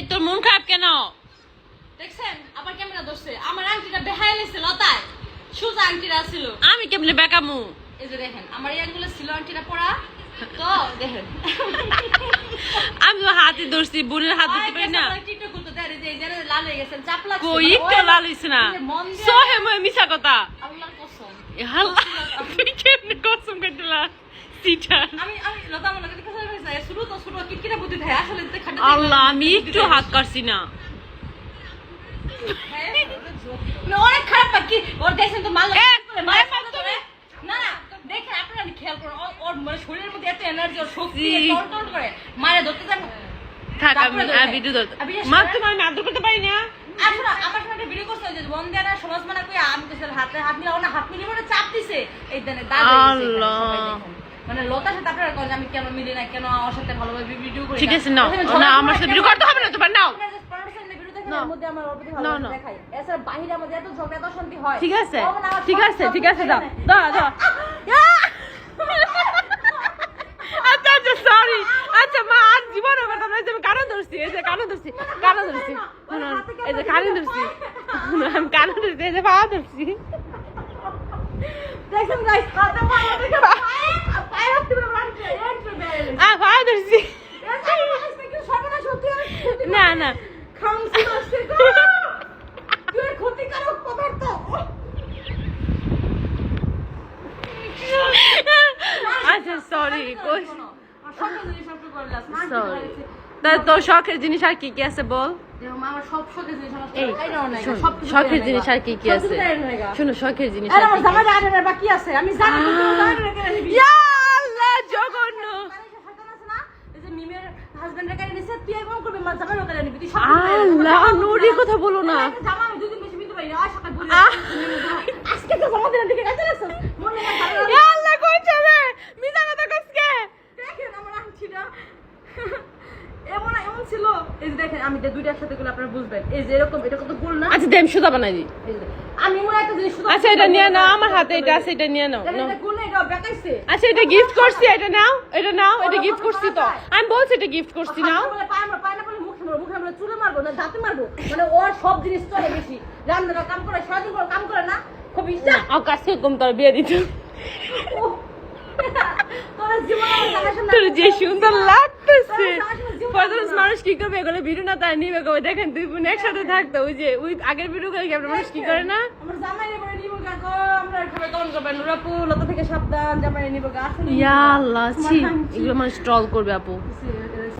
এই তোর মন খারাপ কেন? দেখছেন? আবার ক্যামেরা ধরছে। আমার আংটিটা বেহাই লেছে লতায়। সুজা আংটিটা ছিল। আমি কেমনে বেকামু? এই যে দেখেন আমার এই আঙ্গুলে ছিল আংটিটা পরা। তো দেখেন। আমি হাতে ধরছি বোনের হাত দিতে পারি না। লাল হয়ে গেছেন চাপ লাগছে। কই লাল হইছে না। সহে মই মিছা কথা। আল্লাহর কসম। এ তুই কেমনে কসম কাটলা সিটার। আমি আমি লতা কথা শুরু তো শুরু। আল্লাহ আমি একটু হাত কাটছি না। না, অনেক খারাপ কি? ওর দেখছেন তো মাল এ, মায়ের এ, সাথে করে না না দেখেন আপনারা খেয়াল করুন ওর- ওর মানে শরীরের মধ্যে এত এনার্জি ওর শক্তি জি। টল টল করে মায়ের ধরতে যান থাক আমি তারপরে আর ধরে। ভিডিও ধর মা করে- আমি আদর করতে পারি না। আসলে আমার সঙ্গে ভিডিও করছে যে বন না সমাজ মানা কই আমি তো হাতে হাত মিলাও না হাত মিলিয়ে মানে চাপ দিছে। এই দেনে আল্লাহ। মানে লতার সাথে আপনারা কন আমি কেন মিলি না কেন আমার সাথে ভালোভাবে ভিডিও করি ঠিক আছে না আমার সাথে ভিডিও করতে হবে না তোমার নাও। ঠিক আছে ঠিক আছে ঠিক আছে দাও দাও দাও। আচ্ছা আচ্ছা সরি আচ্ছা মা আর জীবনে কথা না আমি কানে ধরছি এই যে কানে ধরছি কানে ধরছি। এই যে কানে ধরছি। আমি কানে ধরছি এই যে পা ধরছি। দেখেন গাইস খাতা পা আমাদেরকে পায়ে পায়ে রাখতে পারব না আ পা ধরছি সর্বনাশ হতে না না। খামসি আসছে গো তুই ক্ষতিকারক পদার্থ। আচ্ছা সরি কই জিনিস তা তোর শখের জিনিস আর কি কি আছে বল? শখের জিনিস শোন, শখের জিনিস আর কি কি আছে? কিছু কেনা নেগা। শোনো শখের জিনিস আরে আর আমার কি কি জামা আছে? জানে বাকি আছে আমি জানি কিন্তু না। কেন নিবি আল্লাহ জঘন্য আল্লাহ নুরি কথা বলো না আহ। ইয়া আল্লাহ কই যাবে মিছা কথা কইছে আমি যে দুইটার সাথে গুলো আপনারা বুঝবেন। এই যে এরকম এটা কত গোল না? আচ্ছা দেম সুদা বানাই দি আমি মনে একটা জিনিস শুধু আচ্ছা এটা নিয়ে নাও আমার হাতে এটা আছে এটা নিয়ে নাও এটা গোল না, এটা বেকাইছে। আচ্ছা এটা গিফট করছি এটা নাও এটা নাও এটা গিফট করছি তো। আমি বলছি এটা গিফট করছি নাও। বলে পায়ে মারো, না বলে মুখে মারো, মুখে মারলে চুলে মারবো না দাঁতে মারবো। মানে ওর সব জিনিস চলে বেশি। রান্নাটা কাম করে সারাদিন কাম করে না খুব ইচ্ছা। না আর কাছে কম তোর বিয়ে দিত। তোর যে সুন্দর লাগতেছে। মানুষ কি করবে? এগুলো ভিডিও না তাই নিবে কবে? দেখেন দুই বোন একসাথে থাকতো। ওই যে ওই আগের ভিডিও করে মানুষ কি করে না? ইয়া আল্লাহ এগুলো মানুষ ট্রল করবে আপু।